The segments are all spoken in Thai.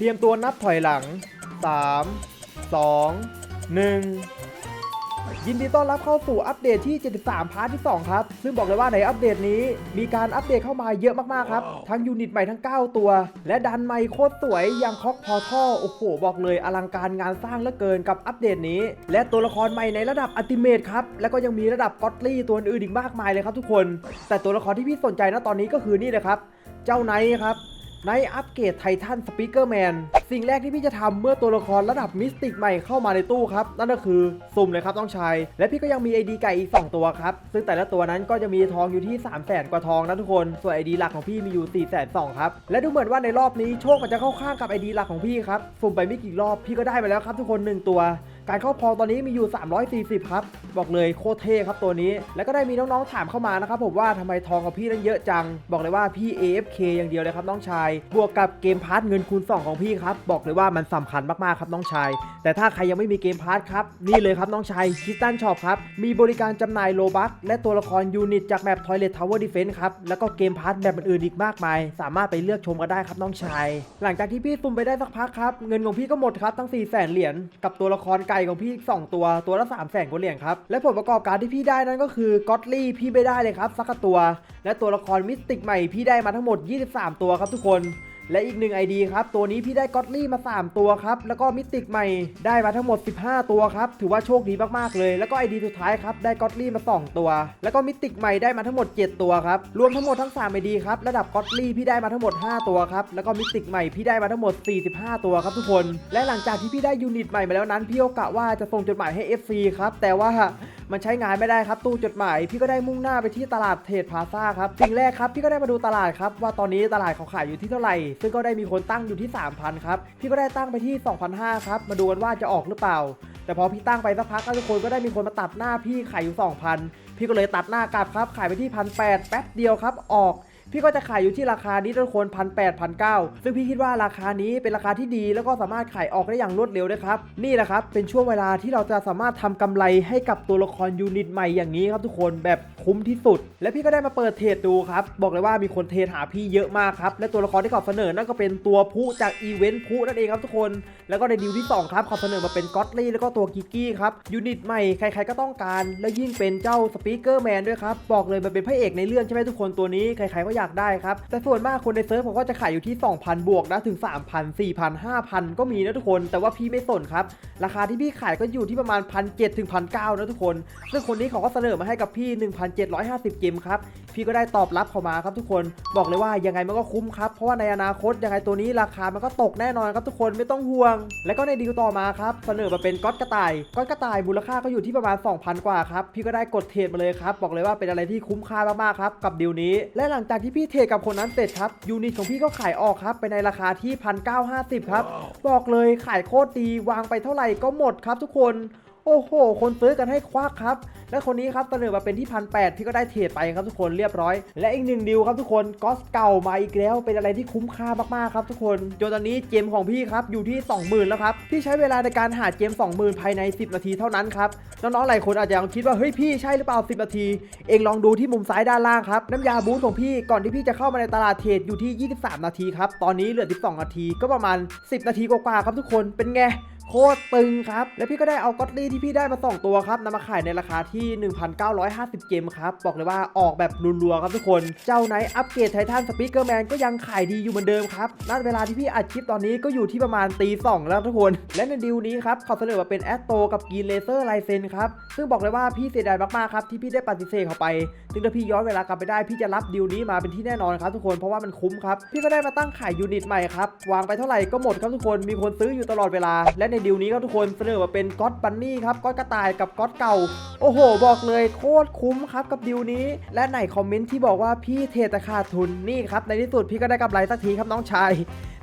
เตรียมตัวนับถอยหลัง 3 2 1ยินดีต้อนรับเข้าสู่อัปเดตที่ 73 พาร์ทที่ 2 ครับ ซึ่งบอกเลยว่าในอัปเดตนี้มีการอัปเดตเข้ามาเยอะมากๆครับ ทั้งยูนิตใหม่ทั้ง 9 ตัว และดันใหม่โคตรสวยอย่างคอกพอท่อโอ้โห บอกเลยอลังการงานสร้างเหลือเกินกับอัปเดตนี้ และตัวละครใหม่ในระดับอัติเมตครับ แล้วก็ยังมีระดับก็อตลี่ตัวอื่นอีกมากมายเลยครับทุกคน แต่ตัวละครที่พี่สนใจนะตอนนี้ก็คือนี่เลยครับ เจ้าไนท์ครับ ในอัปเกรดไททันสปีกเกอร์แมนสิ่งแรกที่พี่จะทำเมื่อตัวละครระดับมิสติกใหม่เข้ามาในตู้ครับ นั่นก็คือสุ่มเลยครับต้องชาย และพี่ก็ยังมี ID ไก่อีก 2 ตัวครับ ซึ่งแต่ละตัวนั้นก็จะมีทองอยู่ที่ 3 0 0แสนกว่าทองนะทุกคน ส่วน ID หลักของพี่มีอยู่4 2 0 0 0ครับ และดูเหมือนว่าในรอบนี้โชคมันจะเข้าข้างกับ ID หลักของพี่ครับสุ่มไปไม่กี่รอบพี่ก็ได้มาแล้วครับทุกคน 1 ตัวการเข้าพองตอนนี้มีอยู่ 340 ครับ บอกเลยโคตรเท่ครับตัวนี้ แล้วก็ได้มีน้องๆถามเข้ามานะครับผมว่าทำไมทองของพี่นั้นเยอะจัง บอกเลยว่าพี่ AFK อย่างเดียวเลยครับน้องชาย บวกกับเกมพาร์ทเงินคูณ 2 ของพี่ครับ บอกเลยว่ามันสำคัญมากๆครับน้องชาย แต่ถ้าใครยังไม่มีเกมพาร์ทครับนี่เลยครับน้องชายคิสตันช็อปครับมีบริการจำหน่ายโลบัคและตัวละครยูนิตจากแมป Toilet Tower Defense ครับแล้วก็เกมพาร์ทแบบอื่นๆอีกมากมาย สามารถไปเลือกชมกันได้ครับน้องชาย หลังจากที่พี่สุ่มไปได้สักพักครับเงินของพี่ก็หมดครับทั้ง4 0 0 0 0 0เหรียญกับตัวละครไก่ของพี่อีกสองตัวตัวละ3 0 0 0 0 0กว่าเหรียญครับ และผลประกอบการที่พี่ได้นั่นก็คือก็อตลี่พี่ไม่ได้เลยครับสักตัว และตัวละครมิสติกใหม่พี่ได้มาทั้งหมด 23 ตัวครับทุกคน และอีกหนึ่ง ID ครับ ตัวนี้พี่ได้ก็อตลี่มา 3 ตัวครับ แล้วก็มิติกใหม่ได้มาทั้งหมด 15 ตัวครับ ถือว่าโชคดีมากๆเลย แล้วก็ ID สุดท้ายครับ ได้ก็อตลี่มา 2 ตัว แล้วก็มิติกใหม่ได้มาทั้งหมด 7 ตัวครับ รวมทั้งหมดทั้ง 3 ID ครับ ระดับก็อตลี่พี่ได้มาทั้งหมด 5 ตัวครับ แล้วก็มิติกใหม่พี่ได้มาทั้งหมด 45 ตัวครับทุกคน และหลังจากที่พี่ได้ยูนิตใหม่มาแล้วนั้น พี่ก็กะว่าจะส่งจดหมายให้ FC ครับ แต่ว่า มันใช้งานไม่ได้ครับตู้จดหมายพี่ก็ได้มุ่งหน้าไปที่ตลาดเทรดพาซ่าครับสิ่งแรกครับพี่ก็ได้มาดูตลาดครับว่าตอนนี้ตลาดเขาขายอยู่ที่เท่าไหร่ ซึ่งก็ได้มีคนตั้งอยู่ที่ 3,000ครับพี่ก็ได้ตั้งไปที่ 2,500ครับมาดูกันว่าจะออกหรือเปล่า แต่พอพี่ตั้งไปสักพักทุกคนก็ได้มีคนมาตัดหน้าพี่ขายอยู่ 2,000 พี่ก็เลยตัดหน้ากลับครับขายไปที่พันแแป๊บเดียวครับออก พี่ก็จะขายอยู่ที่ราคานี้ทุกคนพันแปดพันเก้าซึ่งพี่คิดว่าราคานี้เป็นราคาที่ดีแล้วก็สามารถขายออกได้อย่างรวดเร็วด้วยครับนี่แหละครับเป็นช่วงเวลาที่เราจะสามารถทำกำไรให้กับตัวละครยูนิตใหม่อย่างนี้ครับทุกคนแบบ คุ้มที่สุด และพี่ก็ได้มาเปิดเทรดดูครับ บอกเลยว่ามีคนเทรดหาพี่เยอะมากครับ และตัวละครที่เขาเสนอนั่นก็เป็นตัวผู้จากอีเวนต์ผู้นั่นเองครับทุกคน แล้วก็ในดีลที่ 2 ครับเขาเสนอมาเป็นก็อตลี่แล้วก็ตัวกิกกี้ครับยูนิตใหม่ใครๆก็ต้องการ และยิ่งเป็นเจ้าสปีกเกอร์แมนด้วยครับบอกเลยมันเป็นพระเอกในเรื่องใช่ไหมทุกคนตัวนี้ใครๆก็อยากได้ครับแต่ส่วนมากคนในเซิร์ฟเขาก็จะขายอยู่ที่ 2,000 บวกนะถึง 3,000 4,000 5,000 ก็มีนะทุกคนแต่ว่าพี่ไม่สนครับราคาที่พี่ขายก็อยู่ที่ประมาณ1,700ถึง1,900นะทุกคนซึ่งคนนี้เขาก็เสนอมาให้กับพี่1,750 เกมครับ พี่ก็ได้ตอบรับเข้ามาครับทุกคน บอกเลยว่ายังไงมันก็คุ้มครับ เพราะว่าในอนาคตยังไงตัวนี้ราคามันก็ตกแน่นอนครับทุกคนไม่ต้องห่วง และก็ในดีลต่อมาครับเสนอมาเป็นก๊อตกระต่ายก๊อตกระต่ายมูลค่าก็อยู่ที่ประมาณ 2,000 กว่าครับ พี่ก็ได้กดเทรดมาเลยครับ บอกเลยว่าเป็นอะไรที่คุ้มค่ามากๆครับกับดีลนี้ และหลังจากที่พี่เทรดกับคนนั้นเสร็จครับยูนิตของพี่ก็ขายออกครับไปในราคาที่1,950ครับบอกเลยขายโคตรดีวางไปเท่าไหร่ก็หมดครับทุกคน โอ้โห คนซื้อกันให้ควักครับ และคนนี้ครับเสนอมาเป็นที่พันแพี่ก็ได้เทรดไปครับทุกคนเรียบร้อย และอีกหนึ่งดิวครับทุกคนก็สเก่ามาอีกแล้วเป็นอะไรที่คุ้มค่ามากๆครับทุกคนจนตอนนี้เจมของพี่ครับอยู่ที่ 20,000 แล้วครับพี่ใช้เวลาในการหาเจม 20,000 ภายใน 10 นาทีเท่านั้นครับน้องๆหลายคนอาจจะยังคิดว่าเฮ้ยพี่ใช่หรือเปล่า 10 นาที เองลองดูที่มุมซ้ายด้านล่างครับน้ำยาบูสของพี่ก่อนที่พี่จะเข้ามาในตลาดเทรดอยู่ที่ 23 นาทีครับตอนนี้เหลือ 12 นาทีก็ประมาณ 10 นาทีกว่าๆครับทุกคนเป็นไง โคตรตึงครับ และพี่ก็ได้เอาก็อตลี่ที่พี่ได้มา 2 ตัวครับนำมาขายในราคาที่ 1,950 เกมครับ บอกเลยว่าออกแบบรัวๆครับทุกคน เจ้าไนท์อัปเกรดไททันสปีกเกอร์แมนก็ยังขายดีอยู่เหมือนเดิมครับณเวลาที่พี่อัดคลิปตอนนี้ก็อยู่ที่ประมาณตีสองแล้วทุกคน และในดีลนี้ครับเขาเสนอมาเป็นแอสโตกับกีนเลเซอร์ไลเซนครับ ซึ่งบอกเลยว่าพี่เสียดายมากๆครับที่พี่ได้ปฏิเสธเขาไปซึ่งถ้าพี่ย้อนเวลากลับไปได้พี่จะรับดีลนี้มาเป็นที่แน่นอนครับทุกคน เพราะว่ามันคุ้มครับ พี่ก็ได้มาตั้งขายยูนิตใหม่ครับ วางไปเท่าไหร่ก็หมดครับทุกคน มีคนซื้ออยู่ตลอดเวลา และในดีลนี้ครับทุกคนเสนอมาเป็นก๊อตบันนี่ครับก๊อตกระต่ายกับก๊อตเก่า โอ้โห บอกเลยโคตรคุ้มครับกับดีลนี้ และในคอมเมนต์ที่บอกว่าพี่เทตะขาดทุนนี่ครับในที่สุดพี่ก็ได้กำไรสักทีครับน้องชาย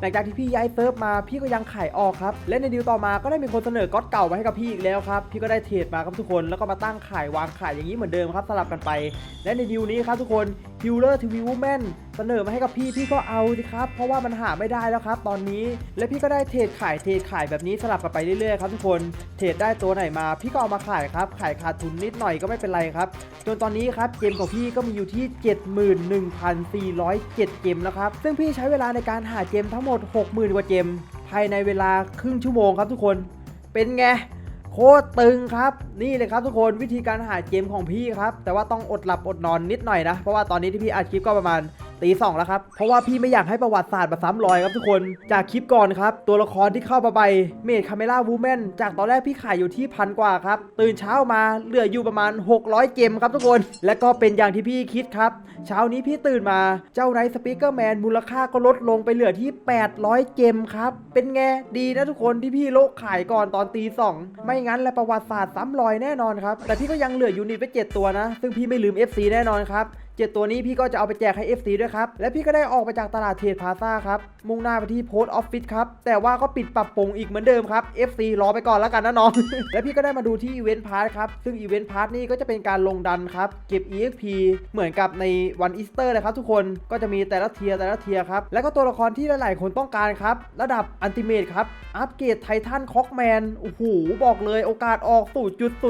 หลังจากที่พี่ย้ายเซิร์ฟมาพี่ก็ยังขายออกครับและในดีลต่อมาก็ได้มีคนเสนอก๊อตเก่ามาให้กับพี่อีกแล้วครับพี่ก็ได้เทรดมาครับทุกคนแล้วก็มาตั้งขายวางขายอย่างนี้เหมือนเดิมครับสลับกันไป และในดีลนี้ครับทุกคนฮิลเลอร์ทีวีวูแมนเสนอมาให้กับพี่พี่ก็เอาสิครับเพราะว่ามันหาไม่ได้แล้วครับตอนนี้ และพี่ก็ได้เทรดขายเทรดขายแบบนี้สลับกันไปเรื่อยๆครับทุกคนเทรดได้ตัวไหนมา พี่ก็เอามาขายครับขายขาดทุนนิดหน่อยก็ไม่เป็นไรครับจนตอนนี้ครับเกมของพี่ก็มีอยู่ที่ 71,407 เกมแล้วครับซึ่งพี่ใช้เวลาในการหาเกมทั้งหมด60,000 กว่าเจม ภายในเวลาครึ่งชั่วโมงครับทุกคน เป็นไง โคตรตึงครับ นี่เลยครับทุกคนวิธีการหาเจมของพี่ครับ แต่ว่าต้องอดหลับอดนอนนิดหน่อยนะ เพราะว่าตอนนี้ที่พี่อัดคลิปก็ประมาณ ตีสองแล้วครับ เพราะว่าพี่ไม่อยากให้ประวัติศาสตร์มาซ้ำรอยครับทุกคน จากคลิปก่อนครับ ตัวละครที่เข้ามาใบเมดคาเมล่าวูแมนจากตอนแรกพี่ขายอยู่ที่พันกว่าครับ ตื่นเช้ามาเหลืออยู่ประมาณ 600เกมครับทุกคน และก็เป็นอย่างที่พี่คิดครับ เช้านี้พี่ตื่นมาเจ้าไรสปีกเกอร์แมนมูลค่าก็ลดลงไปเหลือที่ 800เกมครับ เป็นไงดีนะทุกคนที่พี่โลกขายก่อนตอนตีสองไม่งั้นและประวัติศาสตร์ซ้ำรอยแน่นอนครับ แต่พี่ก็ยังเหลือยูนิตไป7ตัวนะ ซึ่งพี่ไม่ลืม FC แน่นอนครับ เจ็ดตัวนี้พี่ก็จะเอาไปแจกให้ FC ด้วยครับ และพี่ก็ได้ออกไปจากตลาดเทรดพาซ่าครับ มุ่งหน้าไปที่โพสต์ออฟฟิศครับ แต่ว่าก็ปิดปรับปรุงอีกเหมือนเดิมครับ FC รอไปก่อนแล้วกันนะน้อง และพี่ก็ได้มาดูที่อีเวนต์พาร์ทครับ ซึ่งอีเวนต์พาร์ทนี่ก็จะเป็นการลงดันครับ เก็บ EXP เหมือนกับในวันอีสเตอร์เลยครับทุกคน ก็จะมีแต่ละเทียแต่ละเทียครับ แล้วก็ตัวละครที่หลาย ๆ คนต้องการครับ ระดับอันติเมตครับ อัปเกรดไททันคอกแมน โอ้โห บอกเลยโอกาสออก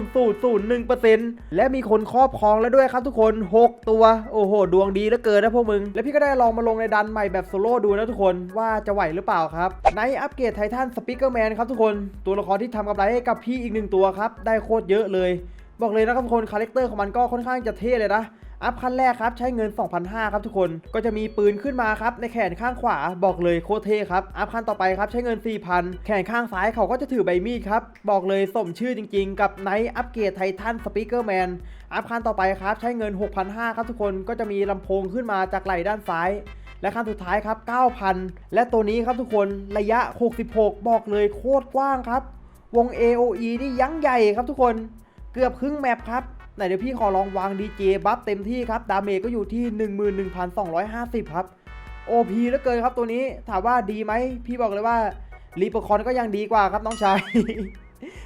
0.0001%และมีคนครอบครองแล้วด้วยครับทุกคน 6 ตัวโอ้โห ดวงดีเหลือเกินนะพวกมึง แล้วพี่ก็ได้ลองมาลงในดันใหม่แบบโซโล่ดูนะทุกคนว่าจะไหวหรือเปล่าครับในอัปเกรดไททันสปิเกอร์แมนครับทุกคนตัวละครที่ทำกำไรให้กับพี่อีกหนึ่งตัวครับได้โคตรเยอะเลย บอกเลยนะครับทุกคนคาแรคเตอร์ของมันก็ค่อนข้างจะเท่เลยนะ อัพขั้นแรกครับใช้เงิน 2,500ครับทุกคนก็จะมีปืนขึ้นมาครับในแขนข้างขวาบอกเลยโคเท่ครับอัพขั้นต่อไปครับใช้เงิน 4,000 แขนข้างซ้ายเขาก็จะถือใบมีดครับบอกเลยสมชื่อจริง ๆ กับไนท์อัปเกรดไททันสปีกเกอร์แมนอัพขั้นต่อไปครับใช้เงิน 6,500ครับทุกคนก็จะมีลำโพงขึ้นมาจากไหล่ด้านซ้ายและขั้นสุดท้ายครับ 9,000 และตัวนี้ครับทุกคนระยะ 66 บอกเลยโคตรกว้างครับ วง AOE นี่ยั้งใหญ่ครับทุกคน เกือบครึ่งแมปครับ ไหนเดี๋ยวพี่ขอลองวางดีเจบัฟเต็มที่ครับ ดาเมจก็อยู่ที่ 11,250 ครับ OP เหลือเกินครับตัวนี้ถามว่าดีไหม พี่บอกเลยว่ารีเปอร์คอนก็ยังดีกว่าครับน้องชาย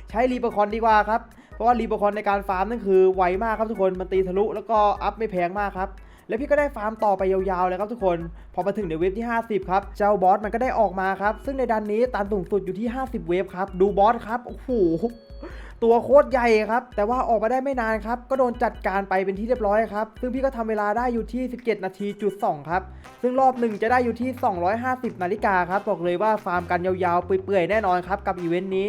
ใช้รีเปอร์คอนดีกว่าครับ เพราะว่ารีเปอร์คอนในการฟาร์มนั่นคือไวมากครับทุกคนมันตีทะลุแล้วก็อัพไม่แพงมากครับแล้วพี่ก็ได้ฟาร์มต่อไปยาวๆเลยครับทุกคน พอมาถึงในเวฟที่ 50 ครับ เจ้าบอสมันก็ได้ออกมาครับ ซึ่งในดันนี้ตันสูงสุดอยู่ที่ 50 เวฟครับ ดูบอสครับ โอ้โห ตัวโคตรใหญ่ครับ แต่ว่าออกมาได้ไม่นานครับ ก็โดนจัดการไปเป็นที่เรียบร้อยครับ ซึ่งพี่ก็ทำเวลาได้อยู่ที่ 17 นาทีจุด2ครับ ซึ่งรอบหนึ่งจะได้อยู่ที่ 250 นาฬิกาครับ บอกเลยว่าฟาร์มกันยาวๆ เปื่อยๆ แน่นอนครับ กับอีเวนต์นี้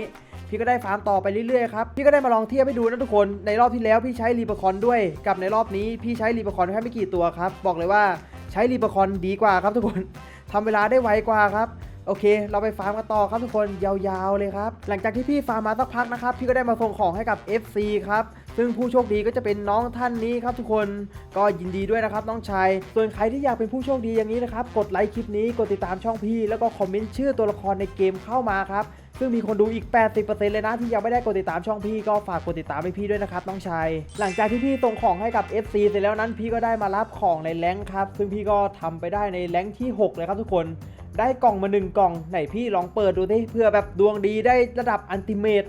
พี่ก็ได้ฟาร์มต่อไปเรื่อยๆครับ พี่ก็ได้มาลองเทียบให้ดูนะทุกคน ในรอบที่แล้วพี่ใช้รีเปอร์คอนด้วย กับในรอบนี้พี่ใช้รีเปอร์คอนแค่ไม่กี่ตัวครับ บอกเลยว่าใช้รีเปอร์คอนดีกว่าครับทุกคนทำเวลาได้ไวกว่าครับ โอเค เราไปฟาร์มกันต่อครับทุกคนยาวๆเลยครับ หลังจากที่พี่ฟาร์มมาสักพักนะครับ พี่ก็ได้มาส่งของให้กับ FC ครับซึ่งผู้โชคดีก็จะเป็นน้องท่านนี้ครับทุกคนก็ยินดีด้วยนะครับน้องชาย ส่วนใครที่อยากเป็นผู้โชคดีอย่างนี้นะครับ กดไลค์คลิปนี้กดติดตามช่องพี่ แล้วก็คอมเมนต์ชื่อตัวละครในเกมเข้ามาครับซึ่งมีคนดูอีก 80%เลยนะที่ยังไม่ได้กดติดตามช่องพี่ก็ฝากกดติดตามให้พี่ด้วยนะครับน้องชาย หลังจากที่พี่ส่งของให้กับ FC เสร็จแล้วนั้นพี่ก็ได้มารับของในแรงครับซึ่งพี่ก็ทำไปได้ในแรงที่ 6 เลยครับทุกคน ได้กล่องมาหนึ่งกล่องไหนพี่ลองเปิดดูสิเพื่อแบบดวงดีได้ระดับอันติเมต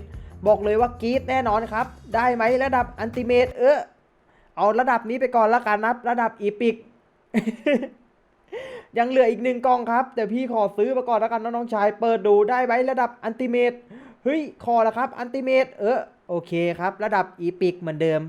บอกเลยว่ากรีดแน่นอนครับ ได้ไหมระดับอันติเมตเออเอาระดับนี้ไปก่อนละกันนะระดับอีพิกยังเหลืออีกหนึ่งกล่องครับ แต่พี่ขอซื้อมาก่อนแล้วกันนะน้องชายเปิดดูได้ไหมระดับอันติเมตเฮ้ยคอละครับอันติเมตเออโอเคครับ ระดับอีพิกเหมือนเดิม